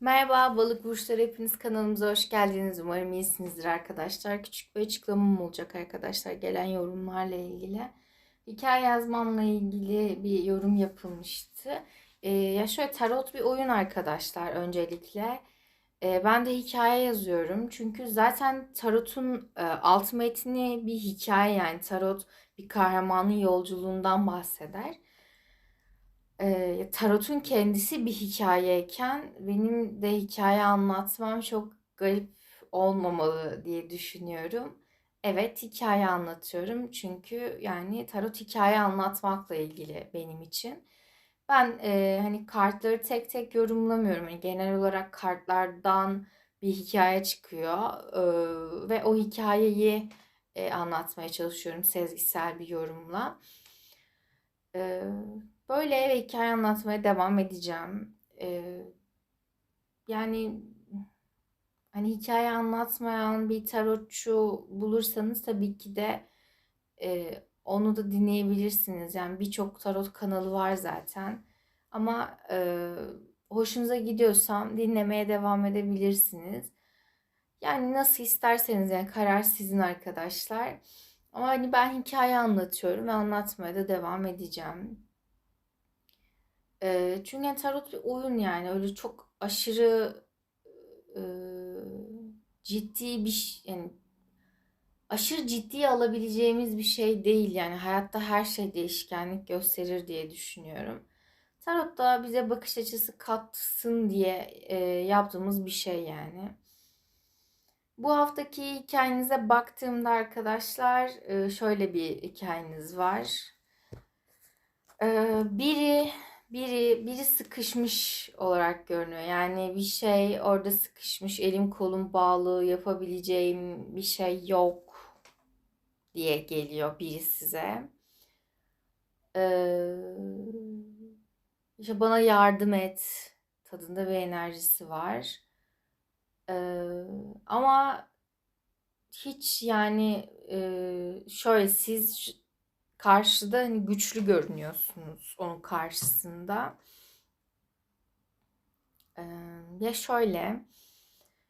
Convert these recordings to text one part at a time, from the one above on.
Merhaba balık burçları hepiniz kanalımıza hoş geldiniz. Umarım iyisinizdir arkadaşlar. Küçük bir açıklamam olacak arkadaşlar gelen yorumlarla ilgili. Hikaye yazmamla ilgili bir yorum yapılmıştı. Ee, ya şöyle tarot bir oyun arkadaşlar öncelikle. Ee, ben de hikaye yazıyorum. Çünkü zaten tarotun e, alt metni bir hikaye yani tarot bir kahramanın yolculuğundan bahseder e, tarotun kendisi bir hikayeyken benim de hikaye anlatmam çok garip olmamalı diye düşünüyorum. Evet hikaye anlatıyorum çünkü yani tarot hikaye anlatmakla ilgili benim için. Ben e, hani kartları tek tek yorumlamıyorum. Yani genel olarak kartlardan bir hikaye çıkıyor e, ve o hikayeyi e, anlatmaya çalışıyorum sezgisel bir yorumla. E, Böyle eve hikaye anlatmaya devam edeceğim. Ee, yani hani hikaye anlatmayan bir tarotçu bulursanız tabii ki de e, onu da dinleyebilirsiniz. Yani birçok tarot kanalı var zaten. Ama e, hoşunuza gidiyorsam dinlemeye devam edebilirsiniz. Yani nasıl isterseniz yani karar sizin arkadaşlar. Ama hani ben hikaye anlatıyorum ve anlatmaya da devam edeceğim. Eee, çünkü yani tarot bir oyun yani öyle çok aşırı eee, ciddi bir yani aşırı ciddiye alabileceğimiz bir şey değil yani hayatta her şey değişkenlik gösterir diye düşünüyorum. Tarot da bize bakış açısı katsın diye eee, yaptığımız bir şey yani. Bu haftaki hikayenize baktığımda arkadaşlar şöyle bir hikayeniz var. Biri biri biri sıkışmış olarak görünüyor. Yani bir şey orada sıkışmış, elim kolum bağlı, yapabileceğim bir şey yok diye geliyor biri size. Ee, işte bana yardım et tadında bir enerjisi var. Ee, ama hiç yani e, şöyle siz karşıda hani güçlü görünüyorsunuz onun karşısında. Ee, ya şöyle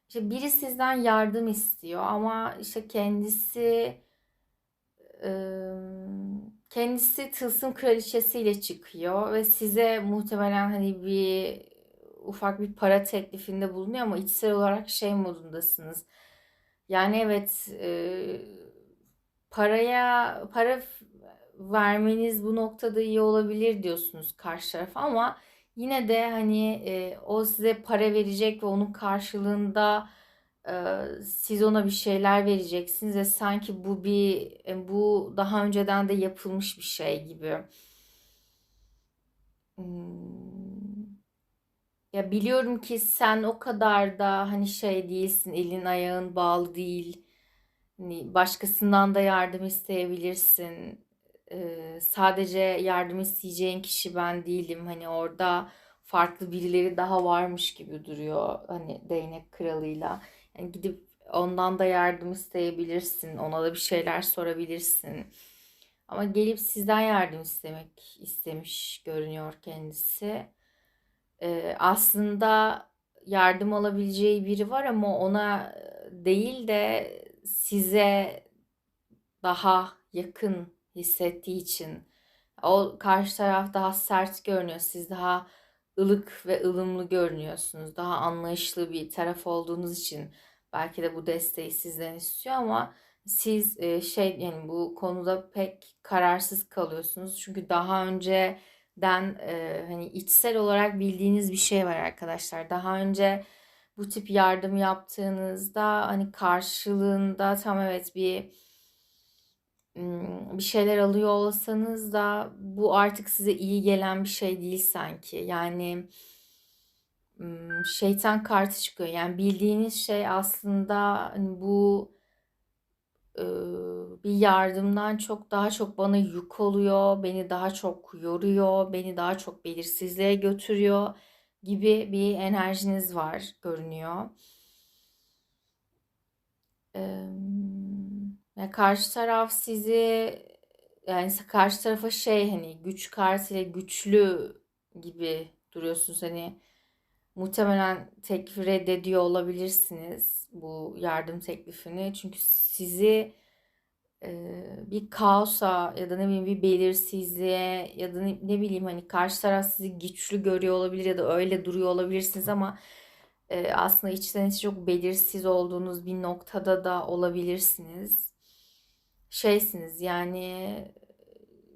işte biri sizden yardım istiyor ama işte kendisi e, kendisi tılsım kraliçesiyle çıkıyor ve size muhtemelen hani bir ufak bir para teklifinde bulunuyor ama içsel olarak şey modundasınız. Yani evet e, paraya para vermeniz bu noktada iyi olabilir diyorsunuz karşı tarafa ama yine de hani e, o size para verecek ve onun karşılığında e, siz ona bir şeyler vereceksiniz ve sanki bu bir e, bu daha önceden de yapılmış bir şey gibi. Hmm. Ya biliyorum ki sen o kadar da hani şey değilsin, elin ayağın bağlı değil. Hani başkasından da yardım isteyebilirsin e, sadece yardım isteyeceğin kişi ben değilim. Hani orada farklı birileri daha varmış gibi duruyor. Hani değnek kralıyla. Yani gidip ondan da yardım isteyebilirsin. Ona da bir şeyler sorabilirsin. Ama gelip sizden yardım istemek istemiş görünüyor kendisi. Ee, aslında yardım alabileceği biri var ama ona değil de size daha yakın hissettiği için o karşı taraf daha sert görünüyor. Siz daha ılık ve ılımlı görünüyorsunuz. Daha anlayışlı bir taraf olduğunuz için belki de bu desteği sizden istiyor ama siz e, şey yani bu konuda pek kararsız kalıyorsunuz. Çünkü daha önceden e, hani içsel olarak bildiğiniz bir şey var arkadaşlar. Daha önce bu tip yardım yaptığınızda hani karşılığında tam evet bir bir şeyler alıyor olsanız da bu artık size iyi gelen bir şey değil sanki. Yani şeytan kartı çıkıyor. Yani bildiğiniz şey aslında hani bu bir yardımdan çok daha çok bana yük oluyor, beni daha çok yoruyor, beni daha çok belirsizliğe götürüyor gibi bir enerjiniz var görünüyor. Ya karşı taraf sizi yani karşı tarafa şey hani güç kartıyla güçlü gibi duruyorsunuz hani muhtemelen teklifi reddediyor olabilirsiniz bu yardım teklifini. Çünkü sizi e, bir kaosa ya da ne bileyim bir belirsizliğe ya da ne, ne bileyim hani karşı taraf sizi güçlü görüyor olabilir ya da öyle duruyor olabilirsiniz ama e, aslında içten içe çok belirsiz olduğunuz bir noktada da olabilirsiniz. Şeysiniz yani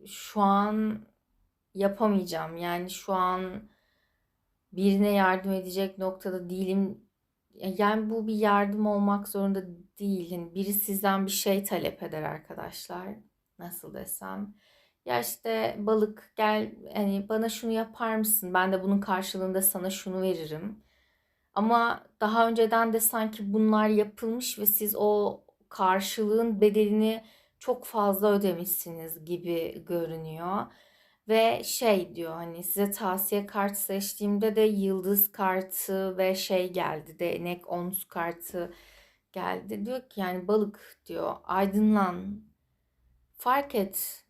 şu an yapamayacağım. Yani şu an birine yardım edecek noktada değilim. Yani bu bir yardım olmak zorunda değil. Yani biri sizden bir şey talep eder arkadaşlar. Nasıl desem. Ya işte balık gel hani bana şunu yapar mısın? Ben de bunun karşılığında sana şunu veririm. Ama daha önceden de sanki bunlar yapılmış ve siz o karşılığın bedelini çok fazla ödemişsiniz gibi görünüyor. Ve şey diyor hani size tavsiye kartı seçtiğimde de yıldız kartı ve şey geldi. Değnek omuz kartı geldi. Diyor ki yani balık diyor aydınlan. Fark et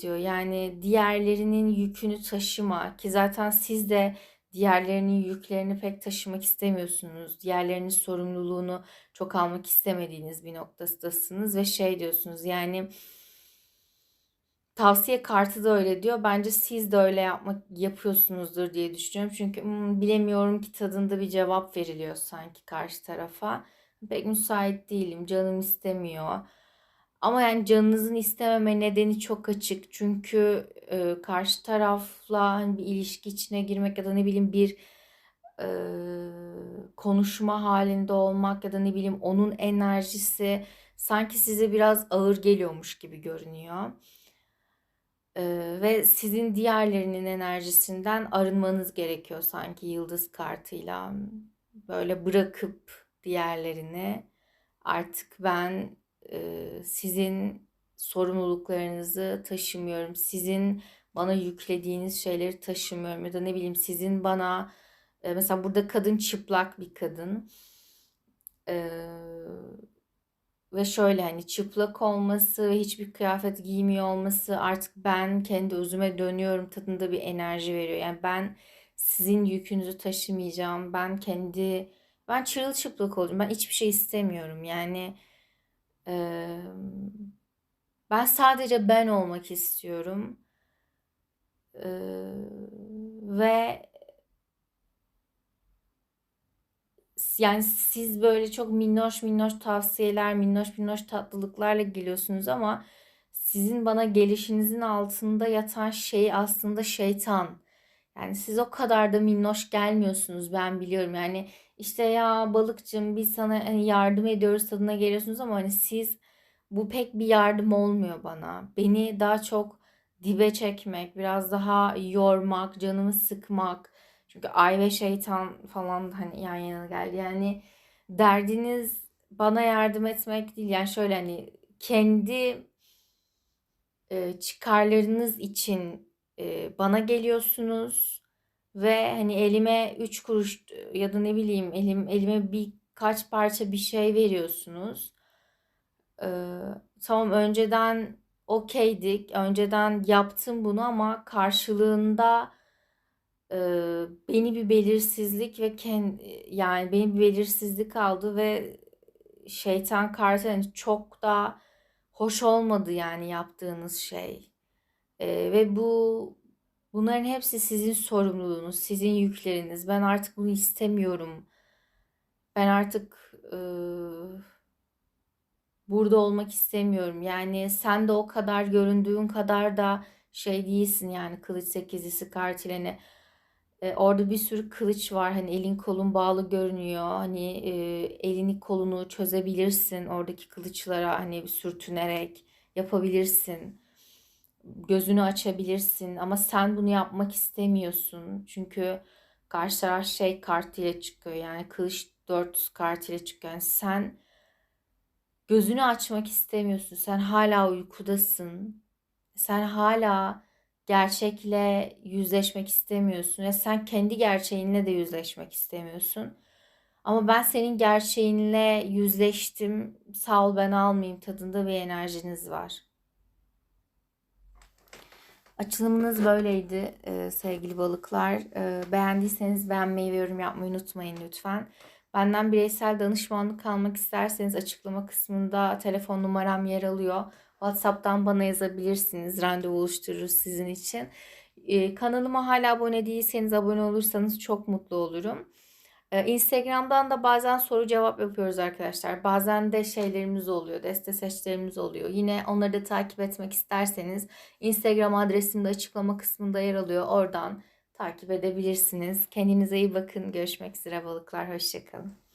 diyor. Yani diğerlerinin yükünü taşıma ki zaten siz de diğerlerinin yüklerini pek taşımak istemiyorsunuz. Diğerlerinin sorumluluğunu çok almak istemediğiniz bir noktasındasınız ve şey diyorsunuz yani tavsiye kartı da öyle diyor. Bence siz de öyle yapmak yapıyorsunuzdur diye düşünüyorum. Çünkü hmm, bilemiyorum ki tadında bir cevap veriliyor sanki karşı tarafa. Pek müsait değilim. Canım istemiyor. Ama yani canınızın istememe nedeni çok açık. Çünkü e, karşı tarafla hani bir ilişki içine girmek ya da ne bileyim bir e, konuşma halinde olmak ya da ne bileyim onun enerjisi sanki size biraz ağır geliyormuş gibi görünüyor. Ee, ve sizin diğerlerinin enerjisinden arınmanız gerekiyor sanki yıldız kartıyla. Böyle bırakıp diğerlerini artık ben sizin sorumluluklarınızı taşımıyorum. Sizin bana yüklediğiniz şeyleri taşımıyorum ya da ne bileyim sizin bana mesela burada kadın çıplak bir kadın. Ve şöyle hani çıplak olması ve hiçbir kıyafet giymiyor olması artık ben kendi özüme dönüyorum tadında bir enerji veriyor. Yani ben sizin yükünüzü taşımayacağım. Ben kendi ben çırılçıplak olacağım. Ben hiçbir şey istemiyorum. Yani e, ben sadece ben olmak istiyorum. E, ve yani siz böyle çok minnoş minnoş tavsiyeler, minnoş minnoş tatlılıklarla geliyorsunuz ama sizin bana gelişinizin altında yatan şey aslında şeytan. Yani siz o kadar da minnoş gelmiyorsunuz ben biliyorum. Yani işte ya balıkçım biz sana hani yardım ediyoruz tadına geliyorsunuz ama hani siz bu pek bir yardım olmuyor bana. Beni daha çok dibe çekmek, biraz daha yormak, canımı sıkmak, çünkü ay ve şeytan falan hani yan yana geldi. Yani derdiniz bana yardım etmek değil. Yani şöyle hani kendi çıkarlarınız için e, bana geliyorsunuz ve hani elime üç kuruş ya da ne bileyim elim elime birkaç parça bir şey veriyorsunuz. E, tamam önceden okeydik. Önceden yaptım bunu ama karşılığında beni bir belirsizlik ve ken yani beni bir belirsizlik aldı ve şeytan kartı yani çok da hoş olmadı yani yaptığınız şey. Eee, ve bu bunların hepsi sizin sorumluluğunuz, sizin yükleriniz. Ben artık bunu istemiyorum. Ben artık eee, burada olmak istemiyorum. Yani sen de o kadar göründüğün kadar da şey değilsin yani kılıç sekizlisi kartileni. E, orada bir sürü kılıç var. Hani elin kolun bağlı görünüyor. Hani e, elini kolunu çözebilirsin. Oradaki kılıçlara hani sürtünerek yapabilirsin. Gözünü açabilirsin. Ama sen bunu yapmak istemiyorsun. Çünkü karşı taraf şey kart ile çıkıyor. Yani kılıç 400 kart ile çıkıyor. Yani sen gözünü açmak istemiyorsun. Sen hala uykudasın. Sen hala gerçekle yüzleşmek istemiyorsun ve sen kendi gerçeğinle de yüzleşmek istemiyorsun. Ama ben senin gerçeğinle yüzleştim, sağ ol ben almayayım tadında bir enerjiniz var. Açılımınız böyleydi sevgili balıklar. Beğendiyseniz beğenmeyi ve yorum yapmayı unutmayın lütfen. Benden bireysel danışmanlık almak isterseniz açıklama kısmında telefon numaram yer alıyor. WhatsApp'tan bana yazabilirsiniz. Randevu oluştururuz sizin için. Kanalıma hala abone değilseniz abone olursanız çok mutlu olurum. E, Instagram'dan da bazen soru cevap yapıyoruz arkadaşlar. Bazen de şeylerimiz oluyor, deste seçlerimiz oluyor. Yine onları da takip etmek isterseniz Instagram adresim de açıklama kısmında yer alıyor. Oradan takip edebilirsiniz. Kendinize iyi bakın. Görüşmek üzere balıklar. Hoşçakalın.